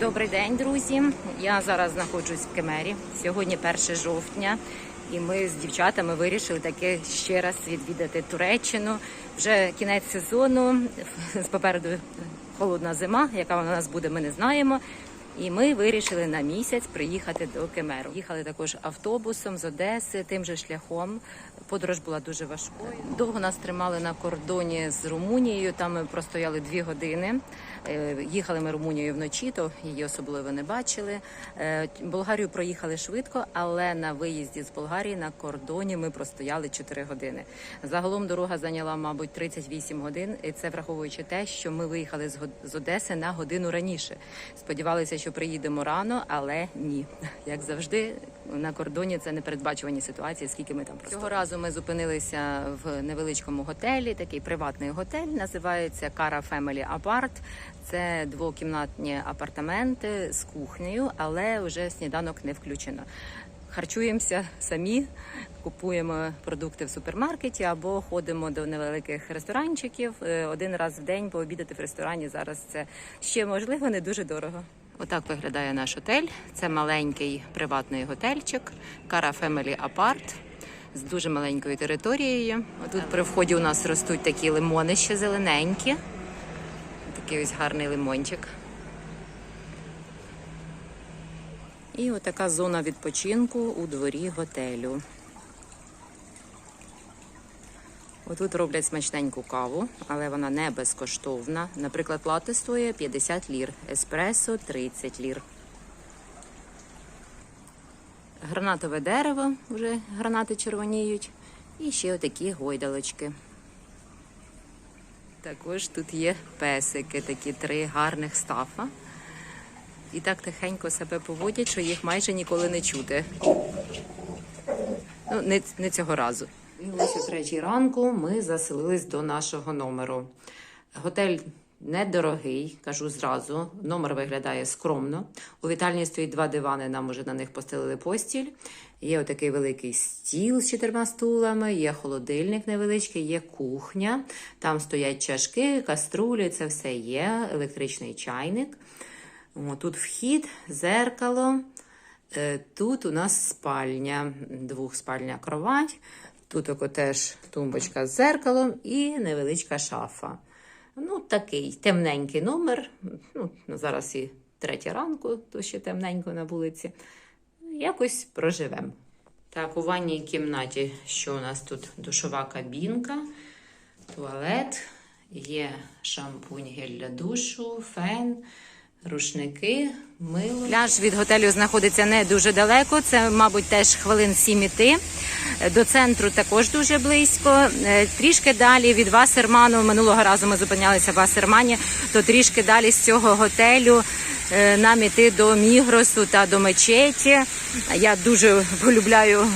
Добрий день, друзі. Я зараз знаходжусь в Кемері. Сьогодні 1 жовтня, і ми з дівчатами вирішили таки ще раз відвідати Туреччину. Вже кінець сезону. Попереду холодна зима, яка вона у нас буде, ми не знаємо. І ми вирішили на місяць приїхати до Кемеру. Їхали також автобусом з Одеси, тим же шляхом. Подорож була дуже важкою. Довго нас тримали на кордоні з Румунією. Там ми простояли дві години. Е, Їхали ми Румунією вночі, то її особливо не бачили. Е, Болгарію проїхали швидко, але на виїзді з Болгарії на кордоні ми простояли 4 години. Загалом дорога зайняла, мабуть, 38 годин. І це враховуючи те, що ми виїхали з Одеси на годину раніше. Сподівалися, що приїдемо рано, але ні. Як завжди, на кордоні це непередбачувані ситуації, скільки ми там просто. Цього разу ми зупинилися в невеличкому готелі, такий приватний готель, називається Cara Family Apart. Це двокімнатні апартаменти з кухнею, але вже сніданок не включено. Харчуємося самі, купуємо продукти в супермаркеті або ходимо до невеликих ресторанчиків е, один раз в день пообідати в ресторані. Зараз це ще можливо не дуже дорого. Отак виглядає наш готель. Це маленький приватний готельчик Cara Family Apart з дуже маленькою територією. Тут при вході у нас ростуть такі лимони ще зелененькі. Такий ось гарний лимончик. І отака зона відпочинку у дворі готелю. Отут роблять смачненьку каву, але вона не безкоштовна. Наприклад, плати стоїть 50 лір, еспресо 30 лір. Гранатове дерево, вже гранати червоніють. І ще отакі гойдалочки. Також тут є песики, такі три гарних стафа. І так тихенько себе поводять, що їх майже ніколи не чути. Ну, не, не цього разу. І ось о третій ранку ми заселились до нашого номеру. Готель недорогий, кажу зразу. Номер виглядає скромно. У вітальні стоїть два дивани, нам уже на них постелили постіль. Є отакий великий стіл з чотирма стулами, є холодильник невеличкий, є кухня. Там стоять чашки, каструлі, це все є, електричний чайник. Тут вхід, зеркало. Е, Тут у нас спальня, двохспальня кровать. Тут теж тумбочка з зеркалом і невеличка шафа. Ну, такий темненький номер. Ну, зараз і третя ранку, то ще темненько на вулиці. Якось проживемо. Так, у ванній кімнаті, що у нас тут душова кабінка, туалет, є шампунь гель для душу, фен, рушники, мило. Пляж від готелю знаходиться не дуже далеко. Це, мабуть, теж хвилин сім іти. До центру також дуже близько. Е, Трішки далі від Васерману. Минулого разу ми зупинялися в Васермані, то трішки далі з цього готелю е, нам іти до Мігросу та до мечеті. Я дуже полюбляю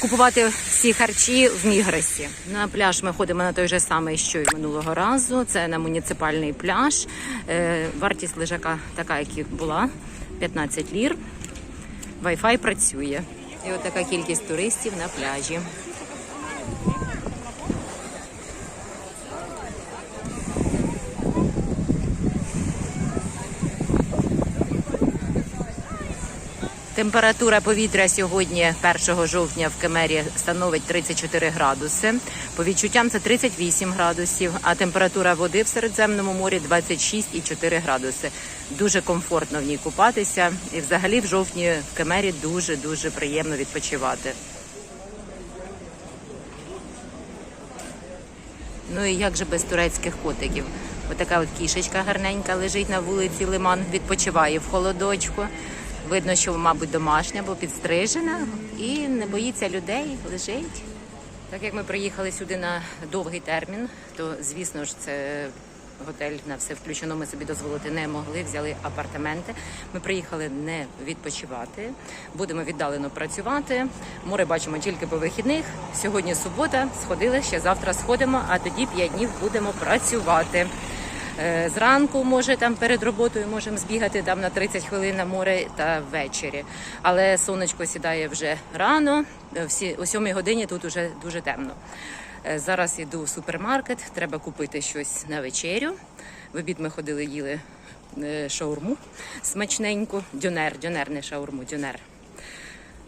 купувати всі харчі в мігресі. На пляж ми ходимо на той же самий, що й минулого разу. Це на муніципальний пляж. Е, Вартість лежака така, як і була 15 лір. Wi-Fi працює. І от така кількість туристів на пляжі. Температура повітря сьогодні, 1 жовтня, в Кемері становить 34 градуси. По відчуттям це 38 градусів, а температура води в Середземному морі 26,4 градуси. Дуже комфортно в ній купатися. І взагалі в жовтні в Кемері дуже-дуже приємно відпочивати. Ну і як же без турецьких котиків? Отака от кішечка гарненька лежить на вулиці Лиман, відпочиває в холодочку. Видно, що, мабуть, домашня, бо підстрижена і не боїться людей, лежить. Так як ми приїхали сюди на довгий термін, то звісно ж це готель на все включено. Ми собі дозволити не могли. Взяли апартаменти. Ми приїхали не відпочивати. Будемо віддалено працювати. Море бачимо тільки по вихідних. Сьогодні субота, сходили ще завтра сходимо, а тоді п'ять днів будемо працювати. Е, Зранку, може, там перед роботою можемо збігати там на 30 хвилин на море та ввечері. Але сонечко сідає вже рано, е, о 7 годині тут уже дуже темно. Е, Зараз іду в супермаркет, треба купити щось на вечерю. В обід ми ходили, їли шаурму смачненьку. Дюнер, дюнер, не шаурму, дюнер.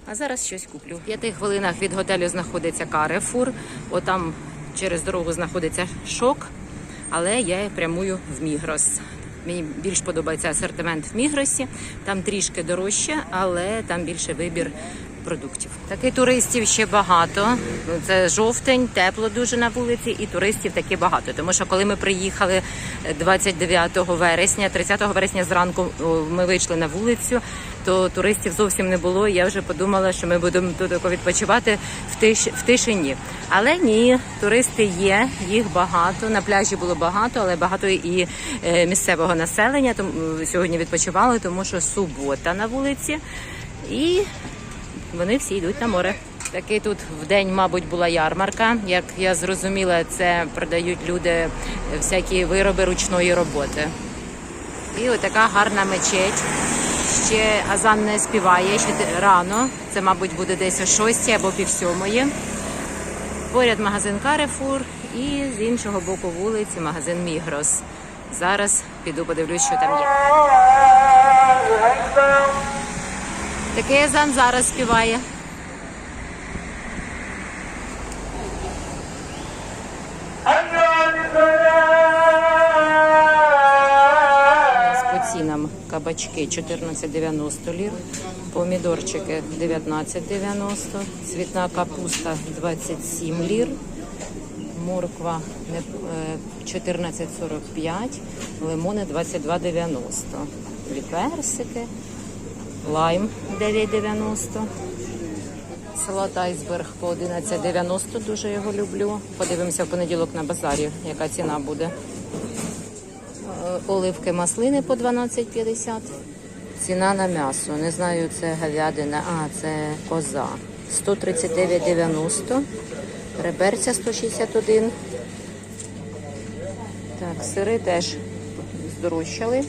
А зараз щось куплю. В п'яти хвилинах від готелю знаходиться Карефур. Отам через дорогу знаходиться шок, але я прямую в Мігрос. Мені більш подобається асортимент в Мігросі. Там трішки дорожче, але там більше вибір продуктів. Таки туристів ще багато. Це жовтень, тепло дуже на вулиці, і туристів таки багато. Тому що коли ми приїхали 29 вересня, 30 вересня зранку ми вийшли на вулицю, то туристів зовсім не було. Я вже подумала, що ми будемо тут відпочивати в тиш в тишині. Але ні, туристи є, їх багато. На пляжі було багато, але багато і е, місцевого населення. Тому е, сьогодні відпочивали, тому що субота на вулиці. І вони всі йдуть на море. Таки тут в день, мабуть, була ярмарка. Як я зрозуміла, це продають люди всякі вироби ручної роботи. І отака гарна мечеть. Ще Азан не співає, ще рано. Це, мабуть, буде десь о 6 або пів сьомої. Поряд магазин Карефур і з іншого боку вулиці магазин Мігрос. Зараз піду подивлюсь, що там є. Такий Азан зараз співає. Кабачки 14,90 лір, помідорчики 19,90, цвітна капуста 27 лір, морква е, 14,45, лимони 22,90, Дві персики, лайм 9,90. Салат айсберг по 11,90, дуже його люблю. Подивимося в понеділок на базарі, яка ціна буде. Оливки маслини по 12,50. Ціна на м'ясо. Не знаю, це говядина, а це коза. 139,90. Реберця 161. Так, сири теж здорожчали.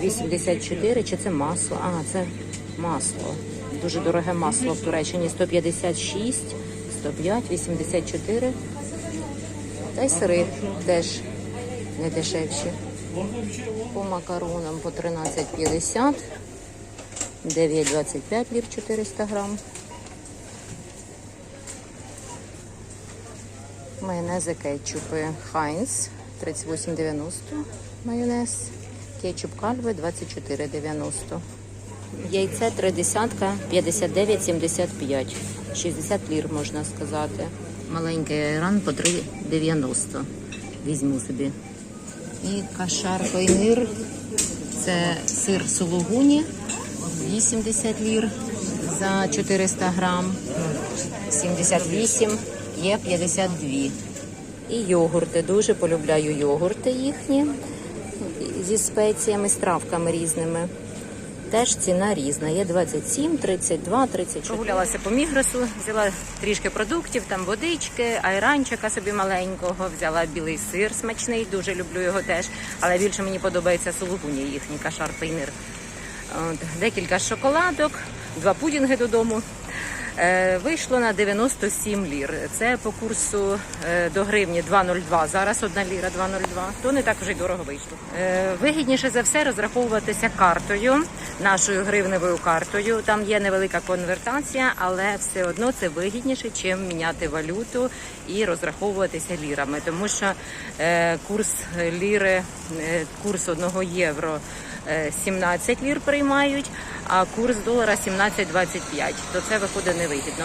84. Чи це масло? А, це масло. Дуже дороге масло в Туреччині. 156, 105, 84. Та й сири теж не дешевші. По макаронам по 13,50, 9,25 лір 400 грам. Майонези кетчупи Хайнс 38,90 майонез. Кетчуп кальве 24,90. Яйце три десятка 59,75. 60 лір можна сказати. Маленький айран по 3,90. Візьму собі. І кашар пейнир. Це сир сулугуні 80 лір за 400 грам. 78, є 52. І йогурти. Дуже полюбляю йогурти їхні зі спеціями, з травками різними. Теж ціна різна. Є 27, 32, 34. Прогулялася по мігросу, взяла трішки продуктів, там водички, айранчика собі маленького, взяла білий сир смачний, дуже люблю його теж. Але більше мені подобається сулугуні їхній кашар пейнир. От, декілька шоколадок, два пудінги додому. Е, вийшло на 97 лір. Це по курсу е, до гривні 2,02. Зараз одна ліра 2,02. То не так вже й дорого вийшло. Е, вигідніше за все розраховуватися картою, нашою гривневою картою. Там є невелика конвертація, але все одно це вигідніше, чим міняти валюту і розраховуватися лірами, тому що курс ліри, курс одного євро. Е, 17 лір приймають, а курс долара 17,25, то це виходить невигідно.